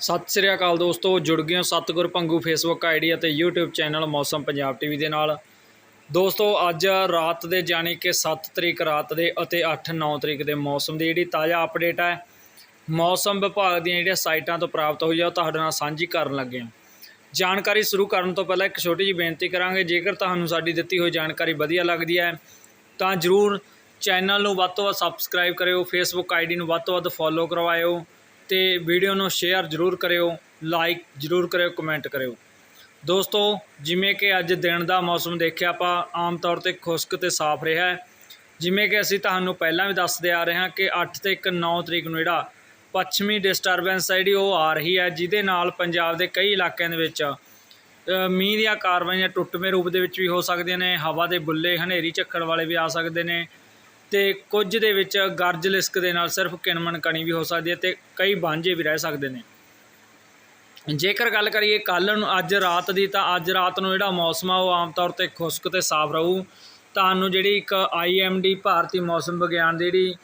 ਸਤਿ ਸ੍ਰੀ ਅਕਾਲ ਦੋਸਤੋ, ਜੁੜ ਗਏ ਹੋ ਸਤਗੁਰ ਪੰਗੂ ਫੇਸਬੁੱਕ ਆਈਡੀ ਅਤੇ YouTube channel Mausam Punjab TV ਦੇ ਨਾਲ। ਦੋਸਤੋ, ਅੱਜ ਰਾਤ ਦੇ ਜਾਣੀ ਕਿ 7 ਤਰੀਕ ਰਾਤ ਦੇ ਅਤੇ 8-9 ਤਰੀਕ ਦੇ ਮੌਸਮ ਦੀ ਜਿਹੜੀ ਤਾਜ਼ਾ ਅਪਡੇਟ ਹੈ, ਮੌਸਮ ਵਿਭਾਗ ਦੀਆਂ ਜਿਹੜੀਆਂ ਸਾਈਟਾਂ ਤੋਂ ਪ੍ਰਾਪਤ ਹੋਈ ਆ, ਉਹ ਤੁਹਾਡੇ ਨਾਲ ਸਾਂਝੀ ਕਰਨ ਲੱਗੇ ਹਾਂ। ਜਾਣਕਾਰੀ ਸ਼ੁਰੂ ਕਰਨ ਤੋਂ ਪਹਿਲਾਂ ਇੱਕ ਛੋਟੀ ਜਿਹੀ ਬੇਨਤੀ ਕਰਾਂਗੇ, ਜੇਕਰ ਤੁਹਾਨੂੰ ਸਾਡੀ ਦਿੱਤੀ ਹੋਈ ਜਾਣਕਾਰੀ ਵਧੀਆ ਲੱਗਦੀ ਹੈ, ਤਾਂ ਜਰੂਰ ਚੈਨਲ ਨੂੰ ਵੱਧ ਤੋਂ ਵੱਧ ਸਬਸਕ੍ਰਾਈਬ ਕਰਿਓ ਫੇਸਬੁੱਕ ਆਈਡੀ ਨੂੰ ਵੱਧ ਤੋਂ ਵੱਧ ਫੋਲੋ ਕਰਵਾਇਓ। ਤੇ ਵੀਡੀਓ ਨੂੰ ਸ਼ੇਅਰ ਜਰੂਰ ਕਰਿਓ ਲਾਈਕ ਜਰੂਰ ਕਰਿਓ ਕਮੈਂਟ ਕਰਿਓ। ਦੋਸਤੋ, ਜਿਵੇਂ ਕਿ ਅੱਜ ਦਿਨ ਦਾ ਮੌਸਮ ਦੇਖਿਆ ਆਪਾਂ, ਆਮ ਤੌਰ ਤੇ ਖੁਸ਼ਕ ਤੇ ਸਾਫ਼ ਰਿਹਾ ਹੈ। ਜਿਵੇਂ ਕਿ ਅਸੀਂ ਤੁਹਾਨੂੰ ਪਹਿਲਾਂ ਵੀ ਦੱਸਦੇ ਆ ਰਹੇ ਹਾਂ ਕਿ 8 ਤੇ 1 9 ਤਰੀਕ ਨੂੰ ਜਿਹੜਾ ਪੱਛਮੀ ਡਿਸਟਰਬੈਂਸ ਹੈ ਜਿਹੜੀ ਉਹ ਆ ਰਹੀ ਹੈ, ਜਿਹਦੇ ਨਾਲ ਪੰਜਾਬ ਦੇ ਕਈ ਇਲਾਕਿਆਂ ਦੇ ਵਿੱਚ ਮੀਂਹ ਦੀਆਂ ਕਾਰਵਾਈਆਂ ਟੁੱਟਵੇਂ ਰੂਪ ਦੇ ਵਿੱਚ ਵੀ ਹੋ ਸਕਦੀਆਂ ਨੇ, ਹਵਾ ਦੇ ਬੁੱਲੇ ਹਨੇਰੀ ਝੱਖੜ ਵਾਲੇ ਵੀ ਆ ਸਕਦੇ ਨੇ ਅਤੇ ਕੁਝ ਦੇ ਵਿੱਚ ਗਰਜ ਲਿਸਕ ਦੇ ਨਾਲ ਸਿਰਫ ਕਿਣਮਣ ਕਣੀ ਵੀ ਹੋ ਸਕਦੀ ਹੈ ਅਤੇ ਕਈ ਵਾਂਝੇ ਵੀ ਰਹਿ ਸਕਦੇ ਨੇ। ਜੇਕਰ ਗੱਲ ਕਰੀਏ ਕੱਲ੍ਹ ਨੂੰ, ਅੱਜ ਰਾਤ ਦੀ, ਤਾਂ ਅੱਜ ਰਾਤ ਨੂੰ ਜਿਹੜਾ ਮੌਸਮ ਆ, ਉਹ ਆਮ ਤੌਰ ਤੇ ਖੁਸ਼ਕ ਤੇ ਸਾਫ਼ ਰਹੂ। ਤੁਹਾਨੂੰ ਜਿਹੜੀ ਇੱਕ ਆਈਐਮਡੀ ਭਾਰਤੀ ਮੌਸਮ ਵਿਗਿਆਨ ਦੀ ਜਿਹੜੀ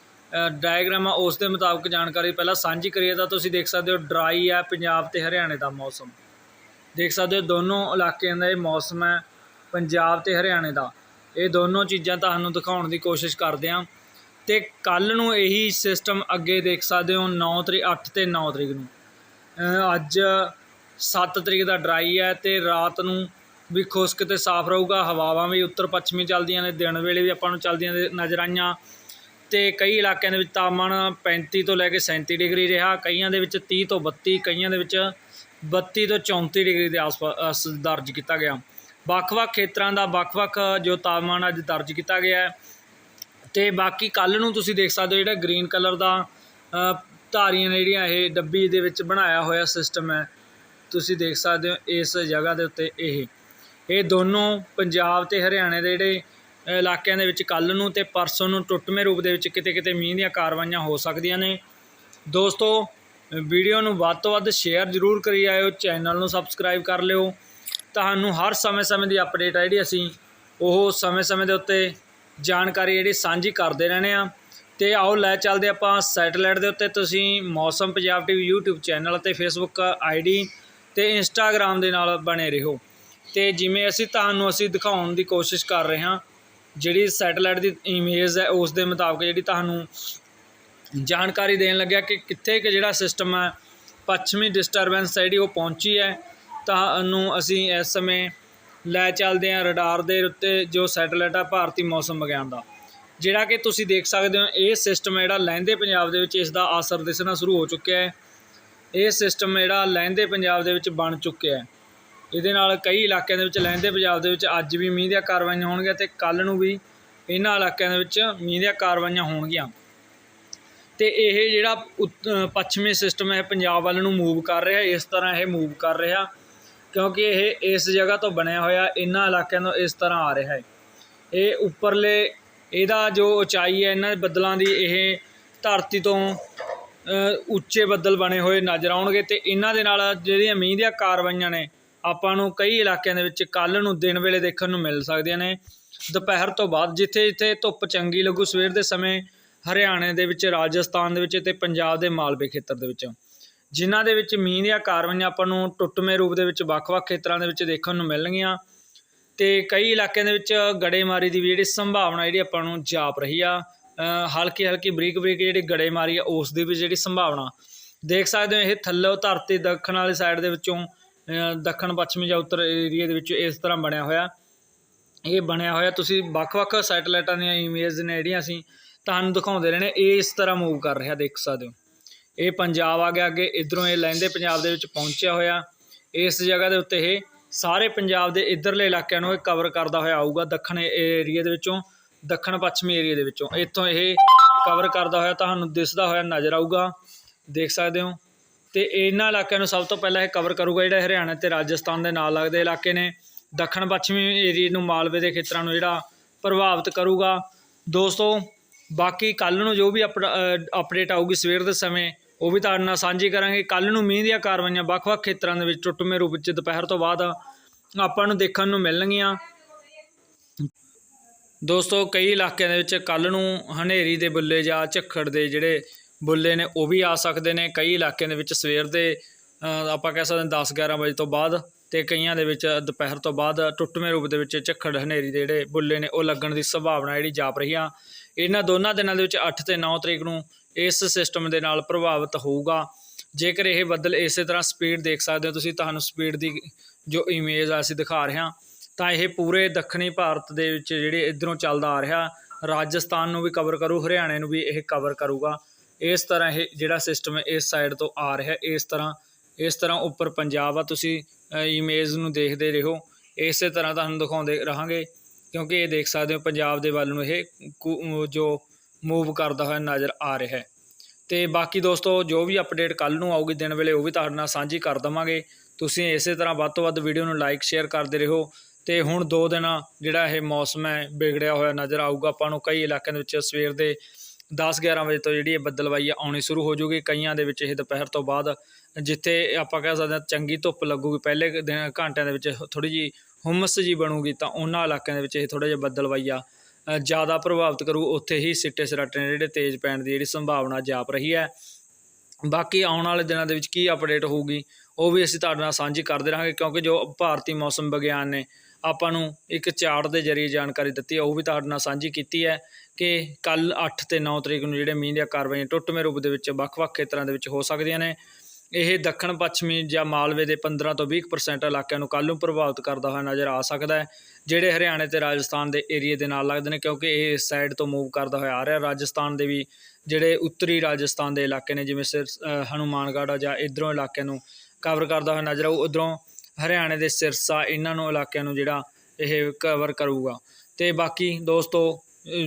ਡਾਇਗਰਾਮ ਆ, ਉਸ ਦੇ ਮੁਤਾਬਕ ਜਾਣਕਾਰੀ ਪਹਿਲਾਂ ਸਾਂਝੀ ਕਰੀਏ, ਤਾਂ ਤੁਸੀਂ ਦੇਖ ਸਕਦੇ ਹੋ ਡਰਾਈ ਹੈ ਪੰਜਾਬ ਤੇ ਹਰਿਆਣੇ ਦਾ ਮੌਸਮ। ਦੇਖ ਸਕਦੇ ਹੋ ਦੋਨੋਂ ਇਲਾਕਿਆਂ ਦਾ ਇਹ ਮੌਸਮ ਹੈ, ਪੰਜਾਬ ਤੇ ਹਰਿਆਣੇ ਦਾ। ਇਹ ਦੋਨੋਂ ਚੀਜ਼ਾਂ ਤੁਹਾਨੂੰ ਦਿਖਾਉਣ ਦੀ ਕੋਸ਼ਿਸ਼ ਕਰਦੇ ਹਾਂ। ਤੇ ਕੱਲ ਨੂੰ ਇਹੀ ਸਿਸਟਮ ਅੱਗੇ ਦੇਖ ਸਕਦੇ ਹੋ 9 ਤਰੀਕ 8 ਤੇ 9 ਤਰੀਕ ਨੂੰ। ਅੱਜ 7 ਤਰੀਕ ਦਾ ਡਰਾਈ ਹੈ ਤੇ ਰਾਤ ਨੂੰ ਵੀ ਖੁਸ਼ਕ ਤੇ ਸਾਫ਼ ਰਹੂਗਾ, ਹਵਾਵਾਂ ਵੀ ਉੱਤਰ ਪੱਛਮੀ ਚੱਲਦੀਆਂ ਨੇ, ਦਿਨ ਵੇਲੇ ਵੀ ਆਪਾਂ ਨੂੰ ਚੱਲਦੀਆਂ ਨਜ਼ਰ ਆਈਆਂ। ਤੇ ਕਈ ਇਲਾਕਿਆਂ ਦੇ ਵਿੱਚ ਤਾਪਮਾਨ 35 ਤੋਂ ਲੈ ਕੇ 37 ਡਿਗਰੀ ਰਿਹਾ, ਕਈਆਂ ਦੇ ਵਿੱਚ 30 ਤੋਂ 32 ਕਈਆਂ ਦੇ ਵਿੱਚ 32 ਤੋਂ 34 ਡਿਗਰੀ ਦੇ ਆਸ-ਪਾਸ ਦਰਜ ਕੀਤਾ ਗਿਆ। ਵੱਖ-ਵੱਖ ਖੇਤਰਾਂ ਦਾ ਵੱਖ-ਵੱਖ ਜੋ ਤਾਪਮਾਨ ਅੱਜ ਦਰਜ ਕੀਤਾ ਗਿਆ ਹੈ। ਤੇ ਬਾਕੀ ਕੱਲ ਨੂੰ ਤੁਸੀਂ ਦੇਖ ਸਕਦੇ ਹੋ ਜਿਹੜਾ ਗ੍ਰੀਨ ਕਲਰ ਦਾ ਧਾਰੀਆਂ ਨੇ ਜਿਹੜੀਆਂ ਇਹ ਡੱਬੀ ਦੇ ਵਿੱਚ ਬਣਾਇਆ ਹੋਇਆ ਸਿਸਟਮ ਹੈ। ਤੁਸੀਂ ਦੇਖ ਸਕਦੇ ਹੋ ਇਸ ਜਗ੍ਹਾ ਦੇ ਉੱਤੇ ਇਹ। ਇਹ ਦੋਨੋਂ ਪੰਜਾਬ ਤੇ ਹਰਿਆਣੇ ਦੇ ਜਿਹੜੇ ਇਲਾਕਿਆਂ ਦੇ ਵਿੱਚ ਕੱਲ ਨੂੰ ਤੇ ਪਰਸੋਂ ਨੂੰ ਟੁੱਟਵੇਂ ਰੂਪ ਦੇ ਵਿੱਚ ਕਿਤੇ ਕਿਤੇ ਮੀਂਹ ਦੀਆਂ ਕਾਰਵਾਈਆਂ ਹੋ ਸਕਦੀਆਂ ਨੇ। ਦੋਸਤੋ, ਵੀਡੀਓ ਨੂੰ ਵੱਧ ਤੋਂ ਵੱਧ ਸ਼ੇਅਰ ਜ਼ਰੂਰ ਕਰੀ ਆਇਓ, ਚੈਨਲ ਨੂੰ ਸਬਸਕ੍ਰਾਈਬ ਕਰ ਲਿਓ। ਤੁਹਾਨੂੰ ਹਰ ਸਮੇਂ-ਸਮੇਂ ਦੀ ਅਪਡੇਟ ਆ ਜਿਹੜੀ ਅਸੀਂ ਉਹ ਸਮੇਂ-ਸਮੇਂ ਦੇ ਉੱਤੇ ਜਾਣਕਾਰੀ ਜਿਹੜੀ ਸਾਂਝੀ ਕਰਦੇ ਰਹਿੰਦੇ ਆ ਤੇ ਆਓ ਲੈ ਚੱਲਦੇ ਆਪਾਂ ਸੈਟੇਲਾਈਟ ਦੇ ਉੱਤੇ। ਤੁਸੀਂ Mausam Punjab TV YouTube channel ਅਤੇ Facebook ਆਈਡੀ ਤੇ Instagram ਦੇ ਨਾਲ ਬਣੇ ਰਹੋ। ਤੇ ਜਿਵੇਂ ਅਸੀਂ ਤੁਹਾਨੂੰ ਅਸੀਂ ਦਿਖਾਉਣ ਦੀ ਕੋਸ਼ਿਸ਼ ਕਰ ਰਹੇ ਹਾਂ, ਜਿਹੜੀ ਸੈਟੇਲਾਈਟ ਦੀ ਇਮੇਜ ਹੈ, ਉਸ ਦੇ ਮੁਤਾਬਕ ਜਿਹੜੀ ਤੁਹਾਨੂੰ ਜਾਣਕਾਰੀ ਦੇਣ ਲੱਗਿਆ ਕਿ ਕਿੱਥੇ ਕਿ ਜਿਹੜਾ ਸਿਸਟਮ ਹੈ, ਪੱਛਮੀ ਡਿਸਟਰਬੈਂਸ ਹੈ ਜਿਹੜੀ ਉਹ ਪਹੁੰਚੀ ਹੈ। ਤੁਹਾਨੂੰ ਅਸੀਂ ਇਸ ਸਮੇਂ ਲੈ ਚੱਲਦੇ ਹਾਂ ਰਡਾਰ ਦੇ ਉੱਤੇ ਜੋ ਸੈਟਲਾਈਟ ਆ ਭਾਰਤੀ ਮੌਸਮ ਵਿਗਿਆਨ ਦਾ। ਜਿਹੜਾ ਕਿ ਤੁਸੀਂ ਦੇਖ ਸਕਦੇ ਹੋ, ਇਹ ਸਿਸਟਮ ਜਿਹੜਾ ਲਹਿੰਦੇ ਪੰਜਾਬ ਦੇ ਵਿੱਚ ਇਸ ਦਾ ਅਸਰ ਦਿਸਣਾ ਸ਼ੁਰੂ ਹੋ ਚੁੱਕਿਆ ਹੈ। ਇਹ ਸਿਸਟਮ ਜਿਹੜਾ ਲਹਿੰਦੇ ਪੰਜਾਬ ਦੇ ਵਿੱਚ ਬਣ ਚੁੱਕਿਆ ਹੈ। ਇਹਦੇ ਨਾਲ ਕਈ ਇਲਾਕਿਆਂ ਦੇ ਵਿੱਚ ਲਹਿੰਦੇ ਪੰਜਾਬ ਦੇ ਵਿੱਚ ਅੱਜ ਵੀ ਮੀਂਹ ਦੀਆਂ ਕਾਰਵਾਈਆਂ ਹੋਣਗੀਆਂ ਤੇ ਕੱਲ ਨੂੰ ਵੀ ਇਹਨਾਂ ਇਲਾਕਿਆਂ ਦੇ ਵਿੱਚ ਮੀਂਹ ਦੀਆਂ ਕਾਰਵਾਈਆਂ ਹੋਣਗੀਆਂ। ਤੇ ਇਹ ਜਿਹੜਾ ਉੱਤ- ਪੱਛਮੀ ਸਿਸਟਮ ਹੈ ਪੰਜਾਬ ਵੱਲ ਨੂੰ ਮੂਵ ਕਰ ਰਿਹਾ, ਇਸ ਤਰ੍ਹਾਂ ਇਹ ਮੂਵ ਕਰ ਰਿਹਾ। ਕਿਉਂਕਿ ਇਹ ਇਸ ਜਗ੍ਹਾ ਤੋਂ ਬਣਿਆ ਹੋਇਆ ਇਹਨਾਂ ਇਲਾਕਿਆਂ ਤੋਂ ਇਸ ਤਰ੍ਹਾਂ ਆ ਰਿਹਾ ਹੈ। ਇਹ ਉੱਪਰਲੇ, ਇਹਦਾ ਜੋ ਉਚਾਈ ਹੈ ਇਹਨਾਂ ਬੱਦਲਾਂ ਦੀ ਇਹ ਧਰਤੀ ਤੋਂ ਉੱਚੇ ਬੱਦਲ ਬਣੇ ਹੋਏ ਨਜ਼ਰ ਆਉਣਗੇ ਤੇ ਇਹਨਾਂ ਦੇ ਨਾਲ ਜਿਹੜੀਆਂ ਮੀਂਹ ਦੀਆਂ ਕਾਰਵਾਈਆਂ ਨੇ, ਆਪਾਂ ਨੂੰ ਕਈ ਇਲਾਕਿਆਂ ਦੇ ਵਿੱਚ ਕੱਲ ਨੂੰ, ਦਿਨ ਵੇਲੇ ਦੇਖਣ ਨੂੰ ਮਿਲ ਸਕਦੀਆਂ ਨੇ। ਦੁਪਹਿਰ ਤੋਂ ਬਾਅਦ ਜਿੱਥੇ ਜਿੱਥੇ ਧੁੱਪ ਚੰਗੀ ਲੱਗੂ, ਸਵੇਰ ਦੇ ਸਮੇਂ ਹਰਿਆਣੇ ਦੇ ਵਿੱਚ, ਰਾਜਸਥਾਨ ਦੇ ਵਿੱਚ ਤੇ ਪੰਜਾਬ ਦੇ ਮਾਲਵੇ ਖੇਤਰ ਦੇ ਵਿੱਚ। ਜਿਨ੍ਹਾਂ ਦੇ ਵਿੱਚ ਮੀਂਹ ਦੀਆਂ ਕਾਰਵਾਈਆਂ ਆਪਾਂ ਨੂੰ ਟੁੱਟਵੇਂ ਰੂਪ ਦੇ ਵਿੱਚ ਵੱਖ-ਵੱਖ ਖੇਤਰਾਂ ਦੇ ਵਿੱਚ ਦੇਖਣ ਨੂੰ ਮਿਲਣਗੀਆਂ। ਤੇ ਕਈ ਇਲਾਕਿਆਂ ਦੇ ਵਿੱਚ ਗੜੇਮਾਰੀ ਦੀ ਵੀ ਜਿਹੜੀ ਸੰਭਾਵਨਾ ਜਿਹੜੀ ਆਪਾਂ ਨੂੰ ਜਾਪ ਰਹੀ ਆ। ਹਲਕੀ ਹਲਕੀ ਬਰੀਕ ਬਰੀਕ ਜਿਹੜੀ ਗੜੇਮਾਰੀ ਆ, ਉਸ ਦੀ ਵੀ ਜਿਹੜੀ ਸੰਭਾਵਨਾ। ਦੇਖ ਸਕਦੇ ਹੋ ਇਹ ਥੱਲੇ ਧਰਤੀ ਦੱਖਣ ਵਾਲੀ ਸਾਈਡ ਦੇ ਵਿੱਚੋਂ ਦੱਖਣ, ਪੱਛਮੀ ਜਾਂ ਉੱਤਰ ਏਰੀਆ ਦੇ ਵਿੱਚ ਇਸ ਤਰ੍ਹਾਂ ਬਣਿਆ ਹੋਇਆ। ਇਹ ਬਣਿਆ ਹੋਇਆ, ਤੁਸੀਂ ਵੱਖ-ਵੱਖ ਸੈਟੇਲਾਈਟਾਂ ਦੀਆਂ ਇਮੇਜ ਨੇ ਜਿਹੜੀਆਂ ਅਸੀਂ ਤੁਹਾਨੂੰ ਦਿਖਾਉਂਦੇ ਰਹਿਣੇ ਇਹ ਇਸ ਤਰ੍ਹਾਂ ਮੂਵ ਕਰ ਰਿਹਾ, ਦੇਖ ਸਕਦੇ ਹੋ। ਇਹ ਪੰਜਾਬ ਆ ਗਿਆ ਅੱਗੇ, ਇਧਰੋਂ ਇਹ ਲਹਿੰਦੇ ਪੰਜਾਬ ਦੇ ਵਿੱਚ ਪਹੁੰਚਿਆ ਹੋਇਆ। ਇਸ ਜਗ੍ਹਾ ਦੇ ਉੱਤੇ ਇਹ ਸਾਰੇ ਪੰਜਾਬ ਦੇ ਇਧਰਲੇ ਇਲਾਕਿਆਂ ਨੂੰ ਇਹ ਕਵਰ ਕਰਦਾ ਹੋਇਆ ਆਊਗਾ, ਦੱਖਣ ਏਰੀਆ ਦੇ ਵਿੱਚੋਂ, ਦੱਖਣ ਪੱਛਮੀ ਏਰੀਆ ਦੇ ਵਿੱਚੋਂ। ਇੱਥੋਂ ਇਹ ਕਵਰ ਕਰਦਾ ਹੋਇਆ ਤੁਹਾਨੂੰ ਦਿਸਦਾ ਹੋਇਆ ਨਜ਼ਰ ਆਊਗਾ, ਦੇਖ ਸਕਦੇ ਹੋ। ਤੇ ਇਹਨਾਂ ਇਲਾਕਿਆਂ ਨੂੰ ਸਭ ਤੋਂ ਪਹਿਲਾਂ ਇਹ ਕਵਰ ਕਰੂਗਾ ਜਿਹੜਾ ਹਰਿਆਣਾ ਤੇ ਰਾਜਸਥਾਨ ਦੇ ਨਾਲ ਲੱਗਦੇ ਇਲਾਕੇ ਨੇ। ਦੱਖਣ ਪੱਛਮੀ ਏਰੀਆ ਨੂੰ ਮਾਲਵੇ ਦੇ ਖੇਤਰਾਂ ਨੂੰ ਜਿਹੜਾ ਪ੍ਰਭਾਵਿਤ ਕਰੂਗਾ। ਦੋਸਤੋ, ਬਾਕੀ ਕੱਲ ਨੂੰ ਜੋ ਵੀ ਅਪਡੇਟ ਆਊਗੀ ਸਵੇਰ ਦੇ ਸਮੇਂ ਉਹ ਵੀ ਤੁਹਾਡੇ ਨਾਲ ਸਾਂਝੀ ਕਰਾਂਗੇ। ਕੱਲ ਨੂੰ ਮੀਂਹ ਦੀਆਂ ਕਾਰਵਾਈਆਂ ਵੱਖ-ਵੱਖ ਖੇਤਰਾਂ ਦੇ ਵਿੱਚ ਟੁੱਟਵੇਂ ਰੂਪ ਵਿੱਚ ਦੁਪਹਿਰ ਤੋਂ ਬਾਅਦ ਆਪਾਂ ਨੂੰ ਦੇਖਣ ਨੂੰ ਮਿਲਣਗੀਆਂ। ਦੋਸਤੋ, ਕਈ ਇਲਾਕਿਆਂ ਦੇ ਵਿੱਚ ਕੱਲ ਨੂੰ ਹਨੇਰੀ ਦੇ ਬੁੱਲੇ ਜਾਂ ਝੱਖੜ ਦੇ ਜਿਹੜੇ ਬੁੱਲੇ ਨੇ, ਉਹ ਵੀ ਆ ਸਕਦੇ ਨੇ। ਕਈ ਇਲਾਕਿਆਂ ਦੇ ਵਿੱਚ ਸਵੇਰ ਦੇ ਆਪਾਂ ਕਹਿ ਸਕਦੇ ਹਾਂ 10 11 ਵਜੇ ਤੋਂ ਬਾਅਦ ਤੇ ਕਈਆਂ ਦੇ ਵਿੱਚ ਦੁਪਹਿਰ ਤੋਂ ਬਾਅਦ ਟੁੱਟਵੇਂ ਰੂਪ ਦੇ ਵਿੱਚ ਝੱਖੜ, ਹਨੇਰੀ ਦੇ ਜਿਹੜੇ ਬੁੱਲੇ ਨੇ, ਉਹ ਲੱਗਣ ਦੀ ਸੰਭਾਵਨਾ ਜਿਹੜੀ ਜਾਪ ਰਹੀ ਆ। ਇਹਨਾਂ ਦੋਨਾਂ ਦਿਨਾਂ ਦੇ ਵਿੱਚ 8 ਤੇ 9 ਤਰੀਕ ਨੂੰ ਇਸ ਸਿਸਟਮ ਦੇ ਨਾਲ ਪ੍ਰਭਾਵਿਤ ਹੋਊਗਾ। ਜੇਕਰ ਇਹ ਬੱਦਲ ਇਸੇ ਤਰ੍ਹਾਂ ਸਪੀਡ ਦੇਖ ਸਕਦੇ ਹੋ, ਤੁਸੀਂ ਤੁਹਾਨੂੰ ਸਪੀਡ ਦੀ ਜੋ ਇਮੇਜ ਆ, ਅਸੀਂ ਦਿਖਾ ਰਹੇ ਹਾਂ। ਤਾਂ ਇਹ ਪੂਰੇ ਦੱਖਣੀ ਭਾਰਤ ਦੇ ਵਿੱਚ ਜਿਹੜੇ ਇਧਰੋਂ ਚੱਲਦਾ ਆ ਰਿਹਾ, ਰਾਜਸਥਾਨ ਨੂੰ ਵੀ ਕਵਰ ਕਰੂ, ਹਰਿਆਣੇ ਨੂੰ ਵੀ ਇਹ ਕਵਰ ਕਰੂਗਾ। ਇਸ ਤਰ੍ਹਾਂ ਇਹ ਜਿਹੜਾ ਸਿਸਟਮ ਇਸ ਸਾਈਡ ਤੋਂ ਆ ਰਿਹਾ, ਇਸ ਤਰ੍ਹਾਂ ਇਸ ਤਰ੍ਹਾਂ ਉੱਪਰ ਪੰਜਾਬ ਆ। ਤੁਸੀਂ ਇਮੇਜ ਨੂੰ ਦੇਖਦੇ ਰਹੋ। ਇਸੇ ਤਰ੍ਹਾਂ ਤੁਹਾਨੂੰ ਦਿਖਾਉਂਦੇ ਰਹਾਂਗੇ। ਕਿਉਂਕਿ ਇਹ ਦੇਖ ਸਕਦੇ ਹੋ ਪੰਜਾਬ ਦੇ ਵੱਲ ਨੂੰ ਇਹ ਜੋ ਮੂਵ ਕਰਦਾ ਹੋਇਆ ਨਜ਼ਰ ਆ ਰਿਹਾ ਹੈ। ਤੇ ਬਾਕੀ ਦੋਸਤੋ, ਜੋ ਵੀ ਅਪਡੇਟ ਕੱਲ ਨੂੰ ਆਊਗੀ ਦਿਨ ਵੇਲੇ, ਉਹ ਵੀ ਤੁਹਾਡੇ ਨਾਲ ਸਾਂਝੀ ਕਰ ਦਵਾਂਗੇ। ਤੁਸੀਂ ਇਸੇ ਤਰ੍ਹਾਂ ਵੱਧ ਤੋਂ ਵੱਧ ਵੀਡੀਓ ਨੂੰ ਲਾਈਕ ਸ਼ੇਅਰ ਕਰਦੇ ਰਹੋ। ਤੇ ਹੁਣ ਦੋ ਦਿਨ ਜਿਹੜਾ ਇਹ ਮੌਸਮ ਹੈ, ਵਿਗੜਿਆ ਹੋਇਆ ਨਜ਼ਰ ਆਊਗਾ। ਆਪਾਂ ਨੂੰ ਕਈ ਇਲਾਕਿਆਂ ਦੇ ਵਿੱਚ ਸਵੇਰ ਦੇ 10-11 ਵਜੇ ਤੋਂ ਜਿਹੜੀ ਇਹ ਬੱਦਲਵਾਈ ਆਉਣੀ ਸ਼ੁਰੂ ਹੋ ਜੂਗੀ ਕਈਆਂ ਦੇ ਵਿੱਚ ਇਹ ਦੁਪਹਿਰ ਤੋਂ ਬਾਅਦ ਜਿੱਥੇ ਆਪਾਂ ਕਹਿ ਸਕਦੇ ਹਾਂ ਚੰਗੀ ਧੁੱਪ ਲੱਗੂਗੀ, ਪਹਿਲੇ ਦਿਨ ਘੰਟਿਆਂ ਦੇ ਵਿੱਚ ਥੋੜੀ ਜੀ ਹੁਮਸ ਜੀ ਬਣੂਗੀ, ਤਾਂ ਉਹਨਾਂ ਇਲਾਕਿਆਂ ਦੇ ਵਿੱਚ ਇਹ ਥੋੜਾ ਜਿਹਾ ਬੱਦਲਵਾਈ ਜ਼ਿਆਦਾ ਪ੍ਰਭਾਵਿਤ ਕਰੂ, ਉੱਥੇ ਹੀ ਸਿੱਟੇ ਸਰਾਟੇ ਨੇ ਜਿਹੜੇ ਤੇਜ਼ ਪੈਣ ਦੀ ਜਿਹੜੀ ਸੰਭਾਵਨਾ ਜਾਪ ਰਹੀ ਹੈ। ਬਾਕੀ ਆਉਣ ਵਾਲੇ ਦਿਨਾਂ ਦੇ ਵਿੱਚ ਕੀ ਅਪਡੇਟ ਹੋਊਗੀ, ਉਹ ਵੀ ਅਸੀਂ ਤੁਹਾਡੇ ਨਾਲ ਸਾਂਝੀ ਕਰਦੇ ਰਹਾਂਗੇ, ਕਿਉਂਕਿ ਜੋ ਭਾਰਤੀ ਮੌਸਮ ਵਿਗਿਆਨ ਨੇ ਆਪਾਂ ਨੂੰ ਇੱਕ ਚਾਰਟ ਦੇ ਜ਼ਰੀਏ ਜਾਣਕਾਰੀ ਦਿੱਤੀ ਹੈ, ਉਹ ਵੀ ਤੁਹਾਡੇ ਨਾਲ ਸਾਂਝੀ ਕੀਤੀ ਹੈ ਕਿ ਕੱਲ 8 ਤੇ 9 ਤਰੀਕ ਨੂੰ ਜਿਹੜੇ ਮੀਂਹ ਦੀਆਂ ਕਾਰਵਾਈਆਂ ਟੁੱਟਵੇਂ ਰੂਪ ਦੇ ਵਿੱਚ ਵੱਖ-ਵੱਖ ਖੇਤਰਾਂ ਦੇ ਵਿੱਚ ਹੋ ਸਕਦੀਆਂ ਨੇ। ਇਹ ਦੱਖਣ ਪੱਛਮੀ ਜਾਂ ਮਾਲਵੇ ਦੇ 15 ਤੋਂ 20% ਇਲਾਕਿਆਂ ਨੂੰ ਕੱਲ੍ਹ ਨੂੰ ਪ੍ਰਭਾਵਿਤ ਕਰਦਾ ਹੋਇਆ ਨਜ਼ਰ ਆ ਸਕਦਾ ਹੈ ਜਿਹੜੇ ਹਰਿਆਣੇ ਤੇ ਰਾਜਸਥਾਨ ਦੇ ਏਰੀਏ ਦੇ ਨਾਲ ਲੱਗਦੇ ਨੇ ਕਿਉਂਕਿ ਇਹ ਇਸ ਸਾਈਡ ਤੋਂ ਮੂਵ ਕਰਦਾ ਹੋਇਆ ਆ ਰਿਹਾ। ਰਾਜਸਥਾਨ ਦੇ ਵੀ ਜਿਹੜੇ ਉੱਤਰੀ ਰਾਜਸਥਾਨ ਦੇ ਇਲਾਕੇ ਨੇ ਜਿਵੇਂ ਸਿਰ ਅ, ਹਨੂਮਾਨਗੜ੍ਹ ਆ ਜਾਂ ਇਧਰੋਂ ਇਲਾਕਿਆਂ ਨੂੰ ਕਵਰ ਕਰਦਾ ਹੋਇਆ ਨਜ਼ਰ ਆਊ ਉਧਰੋਂ ਹਰਿਆਣੇ ਦੇ ਸਿਰਸਾ ਇਹਨਾਂ ਨੂੰ ਇਲਾਕਿਆਂ ਨੂੰ ਜਿਹੜਾ ਇਹ ਕਵਰ ਕਰੂਗਾ। ਤੇ ਬਾਕੀ ਦੋਸਤੋ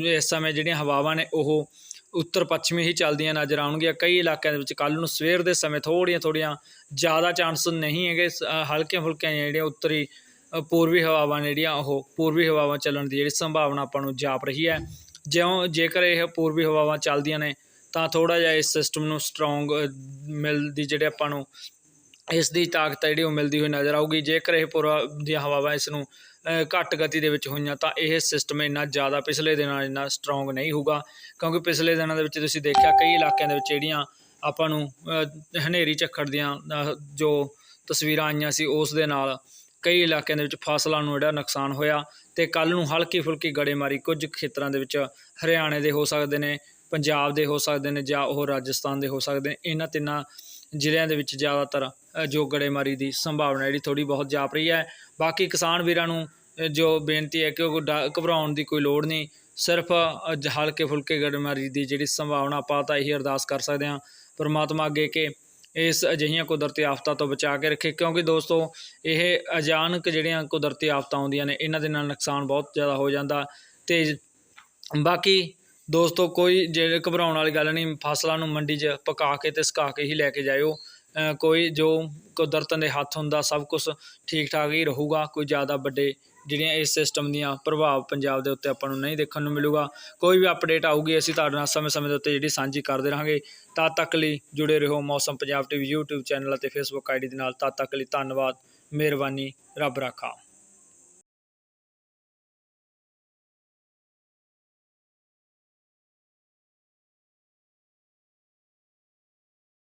ਇਸ ਸਮੇਂ ਜਿਹੜੀਆਂ ਹਵਾਵਾਂ ਨੇ ਉਹ ਉੱਤਰ ਪੱਛਮੀ ਹੀ ਚੱਲਦੀਆਂ ਨਜ਼ਰ ਆਉਣਗੀਆਂ। ਕਈ ਇਲਾਕਿਆਂ ਦੇ ਵਿੱਚ ਕੱਲ ਨੂੰ ਸਵੇਰ ਦੇ ਸਮੇਂ ਥੋੜ੍ਹੀਆਂ ਥੋੜ੍ਹੀਆਂ ਜ਼ਿਆਦਾ ਚਾਂਸ ਨਹੀਂ ਹੈਗੇ। ਸ- ਅ, ਹਲਕੀਆਂ ਫੁਲਕੀਆਂ ਜਿਹੜੀਆਂ ਉੱਤਰੀ ਪੂਰਬੀ ਹਵਾਵਾਂ ਨੇ ਜਿਹੜੀਆਂ ਉਹ ਪੂਰਬੀ ਹਵਾਵਾਂ ਚੱਲਣ ਦੀ ਜਿਹੜੀ ਸੰਭਾਵਨਾ ਆਪਾਂ ਨੂੰ ਜਾਪ ਰਹੀ ਹੈ। ਜਿਉਂ ਜੇਕਰ ਇਹ ਪੂਰਬੀ ਹਵਾਵਾਂ ਚੱਲਦੀਆਂ ਨੇ ਤਾਂ ਥੋੜਾ ਜਿਹਾ ਇਸ ਸਿਸਟਮ ਨੂੰ ਸਟਰੋਂਗ ਮਿਲਦੀ ਜਿਹੜੇ ਆਪਾਂ ਨੂੰ ਇਸ ਦੀ ਤਾਕਤ ਹੈ ਜਿਹੜੀ ਉਹ ਮਿਲਦੀ ਹੋਈ ਨਜ਼ਰ ਆਊਗੀ। ਜੇਕਰ ਇਹ ਪੂਰਬ ਦੀਆਂ ਹਵਾਵਾਂ ਇਸ ਨੂੰ ਘੱਟ ਗਤੀ ਦੇ ਵਿੱਚ ਹੋਈਆਂ ਤਾਂ ਇਹ ਸਿਸਟਮ ਇੰਨਾ ਜ਼ਿਆਦਾ ਪਿਛਲੇ ਦਿਨਾਂ ਇੰਨਾ ਸਟਰੋਂਗ ਨਹੀਂ ਹੋਊਗਾ। ਕਿਉਂਕਿ ਪਿਛਲੇ ਦਿਨਾਂ ਦੇ ਵਿੱਚ ਤੁਸੀਂ ਦੇਖਿਆ ਕਈ ਇਲਾਕਿਆਂ ਦੇ ਵਿੱਚ ਜਿਹੜੀਆਂ ਆਪਾਂ ਨੂੰ ਹਨੇਰੀ ਝੱਖੜ ਦੀਆਂ ਜੋ ਤਸਵੀਰਾਂ ਆਈਆਂ ਸੀ, ਉਸ ਦੇ ਨਾਲ ਕਈ ਇਲਾਕਿਆਂ ਦੇ ਵਿੱਚ ਫਸਲਾਂ ਨੂੰ ਜਿਹੜਾ ਨੁਕਸਾਨ ਹੋਇਆ ਤੇ ਕੱਲ ਨੂੰ ਹਲਕੀ ਫੁਲਕੀ ਗੜੇਮਾਰੀ ਕੁਝ ਖੇਤਰਾਂ ਦੇ ਵਿੱਚ ਹਰਿਆਣੇ ਦੇ ਹੋ ਸਕਦੇ ਨੇ, ਪੰਜਾਬ ਦੇ ਹੋ ਸਕਦੇ ਨੇ ਜਾਂ ਉਹ ਰਾਜਸਥਾਨ ਦੇ ਹੋ ਸਕਦੇ ਨੇ। ਇਹਨਾਂ ਤਿੰਨਾਂ ਜ਼ਿਲ੍ਹਿਆਂ ਦੇ ਵਿੱਚ ਜ਼ਿਆਦਾਤਰ ਜੋ ਗੜੇਮਾਰੀ ਦੀ ਸੰਭਾਵਨਾ ਜਿਹੜੀ ਥੋੜੀ ਬਹੁਤ ਜਾਪ ਰਹੀ ਹੈ। ਬਾਕੀ ਕਿਸਾਨ ਵੀਰਾਂ ਨੂੰ ਜੋ ਬੇਨਤੀ ਹੈ ਕਿ ਉਹ ਡਾ- ਘਬਰਾਉਣ ਦੀ ਕੋਈ ਲੋੜ ਨਹੀਂ। ਸਿਰਫ ਹਲਕੇ ਫੁਲਕੇ ਗੜੇਮਾਰੀ ਦੀ ਜਿਹੜੀ ਸੰਭਾਵਨਾ ਆਪਾਂ ਤਾਂ ਇਹੀ ਅਰਦਾਸ ਕਰ ਸਕਦੇ ਹਾਂ। ਪਰਮਾਤਮਾ ਅੱਗੇ ਕਿ ਇਸ ਅਜਿਹੀਆਂ ਕੁਦਰਤੀ ਆਫਤਾਂ ਤੋਂ ਬਚਾ ਕੇ ਰੱਖੇ। ਕਿਉਂਕਿ ਦੋਸਤੋ, ਇਹ ਅਚਾਨਕ ਜਿਹੜੀਆਂ ਕੁਦਰਤੀ ਆਫਤਾਂ ਆਉਂਦੀਆਂ ਨੇ, ਇਹਨਾਂ ਦੇ ਨਾਲ ਨੁਕਸਾਨ ਬਹੁਤ ਜ਼ਿਆਦਾ ਹੋ ਜਾਂਦਾ। ਤੇ ਬਾਕੀ ਦੋਸਤੋ, ਕੋਈ ਜਿਹੜੇ ਘਬਰਾਉਣ ਵਾਲੀ ਗੱਲ ਨਹੀਂ, ਫਸਲਾਂ ਨੂੰ ਮੰਡੀ 'ਚ ਪਕਾ ਕੇ ਤੇ ਸੁਕਾ ਕੇ ਹੀ ਲੈ ਕੇ ਜਾਇਓ। ਕੋਈ ਜੋ ਕੁਦਰਤ ਦੇ ਹੱਥ ਹੁੰਦਾ, ਸਭ ਕੁਛ ਠੀਕ ਠਾਕ ਹੀ ਰਹੂਗਾ, ਕੋਈ ਜ਼ਿਆਦਾ ਵੱਡੇ ਜਿਹੜੀਆਂ ਇਸ ਸਿਸਟਮ ਦੀਆਂ ਪ੍ਰਭਾਵ ਪੰਜਾਬ ਦੇ ਉੱਤੇ ਆਪਾਂ ਨੂੰ ਨਹੀਂ ਦੇਖਣ ਨੂੰ ਮਿਲੂਗਾ। ਕੋਈ ਵੀ ਅਪਡੇਟ ਆਊਗੀ, ਅਸੀਂ ਤੁਹਾਡੇ ਨਾਲ ਸਮੇਂ-ਸਮੇਂ ਦੇ ਉੱਤੇ ਜਿਹੜੀ ਸਾਂਝੀ ਕਰਦੇ ਰਹਾਂਗੇ। ਤਦ ਤੱਕ ਲਈ ਜੁੜੇ ਰਹੋ Mausam Punjab TV YouTube channel ਅਤੇ Facebook ਆਈਡੀ ਦੇ ਨਾਲ। ਤਦ ਤੱਕ ਲਈ ਧੰਨਵਾਦ, ਮਿਹਰਬਾਨੀ, ਰੱਬ ਰਾਖਾ।